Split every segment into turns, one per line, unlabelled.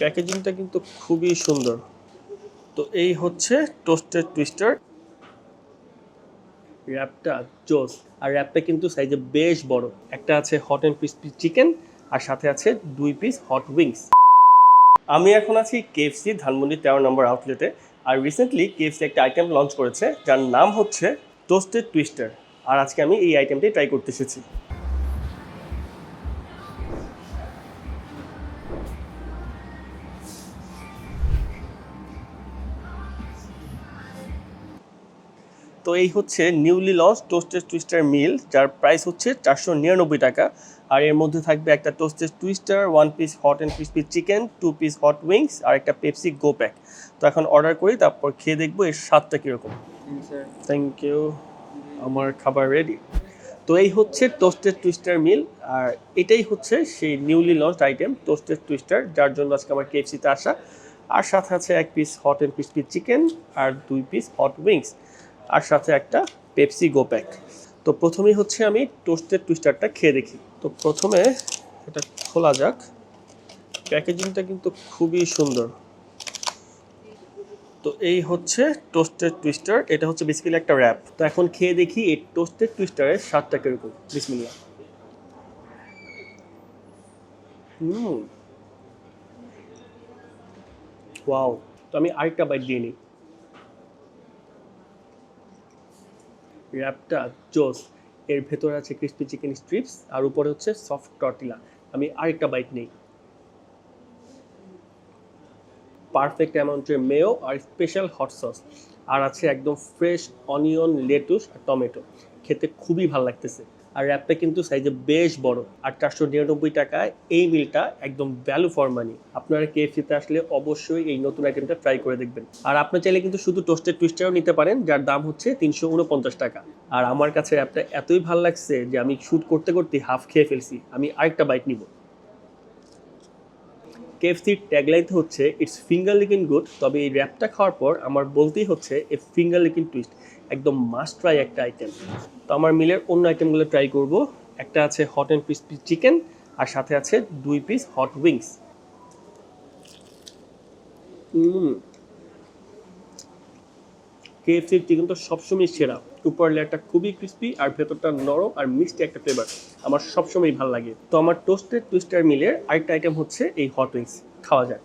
প্যাকেজিংটা কিন্তু খুবই সুন্দর। তো এই হচ্ছে টোস্টেড টুইস্টার র্যাপটা জোস। আর র্যাপটা কিন্তু সাইজে বেশ বড়। একটা আছে হট অ্যান্ড ক্রিসপি চিকেন আর সাথে আছে দুই পিস হট উইংস আমি এখন আছি কেএফসি ধানমন্ডি তেরো নম্বর আউটলেটে আর রিসেন্টলি কেএফসি একটা আইটেম লঞ্চ করেছে, যার নাম হচ্ছে টোস্টেড টুইস্টার আর আজকে আমি এই আইটেমটি ট্রাই করতে এসেছি। তো এই হচ্ছে newly launch toasted twister meal যার প্রাইস হচ্ছে চারশো নিরানব্বই টাকা। আর এর মধ্যে থাকবে একটা toasted twister one piece hot and crispy chicken two piece hot wings আর একটা পেপসি গো প্যাক তো এখন অর্ডার করি তারপর খেয়ে দেখব এর স্বাদটা কীরকম। থ্যাংক ইউ আমার খাবার রেডি তো এই হচ্ছে টোস্টেড টুইস্টার মিল আর এটাই হচ্ছে সেই newly launch item toasted twister যার জন্য আজকে আমার কেএফসিতে আসা। আর সাথে আছে এক piece hot and crispy chicken আর দুই পিস হট উইংস আর সাথে একটা পেপসি গো প্যাক। তো প্রথমেই হচ্ছে আমি টোস্টের টুইস্টারটা খেয়ে দেখি। তো প্রথমে এটা খোলা যাক। প্যাকেজিংটা কিন্তু খুবই সুন্দর। তো এই হচ্ছে টোস্টেড টুইস্টার। এটা হচ্ছে বেসিক্যালি একটা র্যাপ তো এখন খেয়ে দেখি এই টোস্টেড টুইস্টারের স্বাদটা কীরকম। বিসমিল্লা হুম। ওয়াও। তো আমি আরেকটা বাইট দিয়ে নিই। র্যাপটা জোস। এর ভেতরে আছে ক্রিস্পি চিকেন স্ট্রিপস আর উপরে হচ্ছে সফট টর্টিলা আমি আরেকটা বাইট নেই। পারফেক্ট অ্যামাউন্টের মেয়ো আর স্পেশাল হট সস আর আছে একদম ফ্রেশ অনিয়ন লেটুস আর টমেটো খেতে খুবই ভালো লাগতেছে। আর র্যাপটা কিন্তু সাইজে বেশ বড়। আর চারশো নিরানব্বই টাকায় এই মিলটা একদম ভ্যালু ফর মানি আপনারা কেএফসিতে আসলে অবশ্যই এই নতুন আইটেমটা ট্রাই করে দেখবেন। আর আপনি চাইলে কিন্তু শুধু টোস্টেড টুইস্টারও নিতে পারেন, যার দাম হচ্ছে তিনশো উনপঞ্চাশ টাকা। আর আমার কাছে র্যাপটা এতই ভালো লাগছে যে আমি শ্যুট করতে করতে হাফ খেয়ে ফেলছি। আমি আরেকটা বাইক নিব। কেএফসির ট্যাগলাইন হচ্ছে ইটস ফিঙ্গার লিকিং গুড তবে এই র্যাপটা খাওয়ার পর আমার বলতেই হচ্ছে এ ফিঙ্গার লিকিং টুইস্ট একদম মাস্ট ট্রাই একটা আইটেম তো আমার মিলের অন্য আইটেমগুলো ট্রাই করব। একটা আছে হট অ্যান্ড ক্রিসপি চিকেন আর সাথে আছে দুই পিস হট উইংস কেএফসির চিকেন তো সবসময় সেরা। উপর লেয়ারটা খুবই ক্রিস্পি আর ভেতরটা নরম আর মিষ্টি একটা ফ্লেভার আমার সবসময় ভালো লাগে। তো আমার টোস্টেড টুইস্টার মিলের আরেকটা আইটেম হচ্ছে এই হট উইংস খাওয়া যায়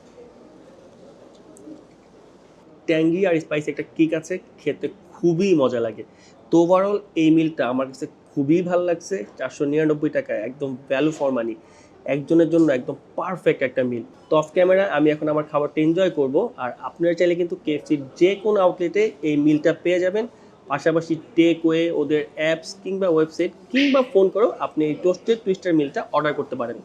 ট্যাঙ্গি আর স্পাইসি একটা কিক আছে, খেতে খুবই মজা লাগে। তো ওভারঅল এই মিলটা আমার কাছে খুবই ভালো লাগছে, চারশো নিরানব্বই টাকায় একদম ভ্যালু ফর মানি একজনের জন্য একদম পারফেক্ট একটা মিল তো অফ ক্যামেরা আমি এখন আমার খাবারটা এনজয় করব, আর আপনারা চাইলে কিন্তু কেএফসির যে কোনো আউটলেটে এই মিলটা পেয়ে যাবেন। পাশাপাশি টেক ওয়ে ওদের অ্যাপস কিংবা ওয়েবসাইট কিংবা ফোন করেও আপনি এই টোস্টেড টুইস্টার মিলটা অর্ডার করতে পারেন।